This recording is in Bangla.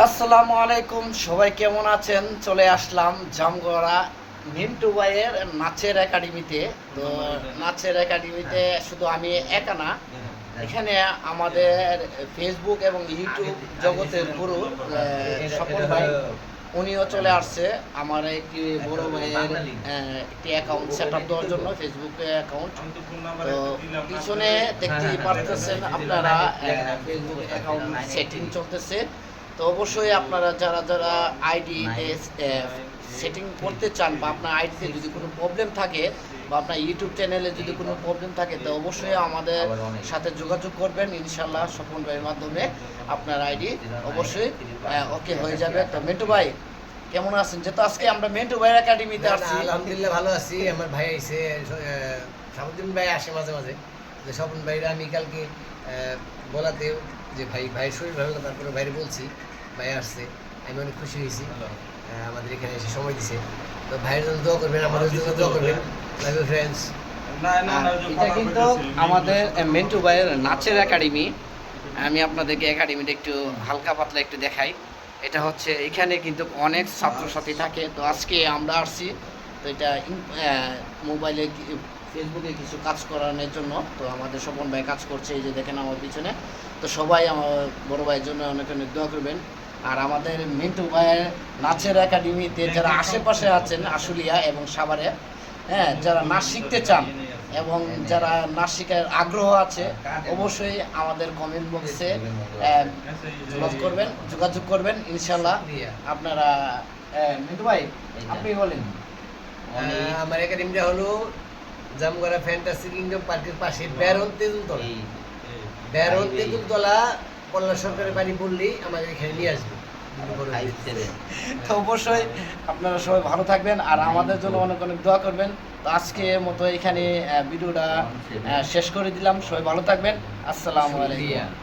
আসসালামু আলাইকুম, সবাই কেমন আছেন? চলে আসলাম জামগড়া মিন্টু ভাইয়ের নাচের একাডেমিতে। তো নাচের একাডেমিতে শুধু আমি একা না, এখানে আমাদের ফেসবুক এবং ইউটিউব জগতের গুরু স্বপন ভাই, উনিও চলে আসছে। আমার একটি বড় ভাইয়ের একটি অ্যাকাউন্ট সেট আপ দেওয়ার জন্য ফেসবুকে অ্যাকাউন্ট তো পিছনে দেখতেই পারতেছেন আপনারা ফেসবুক অ্যাকাউন্ট সেটিং চলতেছে। তো অবশ্যই আপনারা যারা যারা আইডি এস এফ সেটিং করতে চান বা আপনার আইডিতে যদি কোনো প্রবলেম থাকে বা আপনার ইউটিউব চ্যানেলে যদি কোনো প্রবলেম থাকে তো অবশ্যই আমাদের সাথে যোগাযোগ করবেন। ইনশাল্লাহ স্বপন ভাইয়ের মাধ্যমে আপনার আইডি অবশ্যই ওকে হয়ে যাবে। তো মিন্টু ভাই কেমন আছেন? যেহেতু আজকে আমরা মিন্টু ভাইয়ের একাডেমিতে আসছি আলহামদুলিল্লাহ ভালো আছি। আমার ভাই আইছে সামুদ্দিন ভাই আসে মাঝে মাঝে। যে স্বপন ভাইরা আমি কালকে বলাতে যে ভাই ভাইয়ের শরীর ভালো তারপরে বাইরে বলছি ভাই আসছে আমি অনেক খুশি হয়েছি। আমাদের এখানে এসে সময় দিছে। তো ভাইয়ের জন্য দোয়া করবেন আমাদের জন্য দোয়া করবেন। লাভ ইউ ফ্রেন্ডস এটা কিন্তু আমাদের মেন্টু ভাইয়ের নাচের একাডেমি। আমি আপনাদেরকে একাডেমিটা একটু হালকা পাতলা একটু দেখাই। এটা হচ্ছে এখানে কিন্তু অনেক ছাত্রছাত্রী থাকে। তো আজকে আমরা আসছি তো এটা মোবাইলে ফেসবুকে কিছু কাজ করানোর জন্য। তো আমাদের স্বপন ভাই কাজ করছে, এই যে দেখেন আমার পিছনে। তো সবাই আমার বড় ভাইয়ের জন্য অনেক অনেক দোয়া করবেন। আর আমাদের মিন্টু ভাইয়ের নাচের একাডেমিতে যারা আশেপাশে আছেন, আশুলিয়া এবং সাভারে হ্যাঁ যারা নাচ শিখতে চান এবং যারা নাচ শেখার আগ্রহ আছে, অবশ্যই আমাদের কমেন্ট বক্সে যোগাযোগ করবেন যোগাযোগ করবেন। ইনশাল্লাহ আপনারা মিন্টু ভাই, আপনি বলেন। আমার একাডেমিটা হলো জামগড়া ফ্যান্টাসি কিংডম পার্কের পাশে ব্যারন তেঁতুলতলা। ব্যারন তেঁতুলতলা কল্যাণ সরকারের বাড়ি বললেই আমাদের এখানে নিয়ে আসবে। তো অবশ্যই আপনারা সবাই ভালো থাকবেন আর আমাদের জন্য অনেক অনেক দোয়া করবেন। তো আজকে মতো এখানে ভিডিওটা শেষ করে দিলাম। সবাই ভালো থাকবেন। আসসালামু আলাইকুম।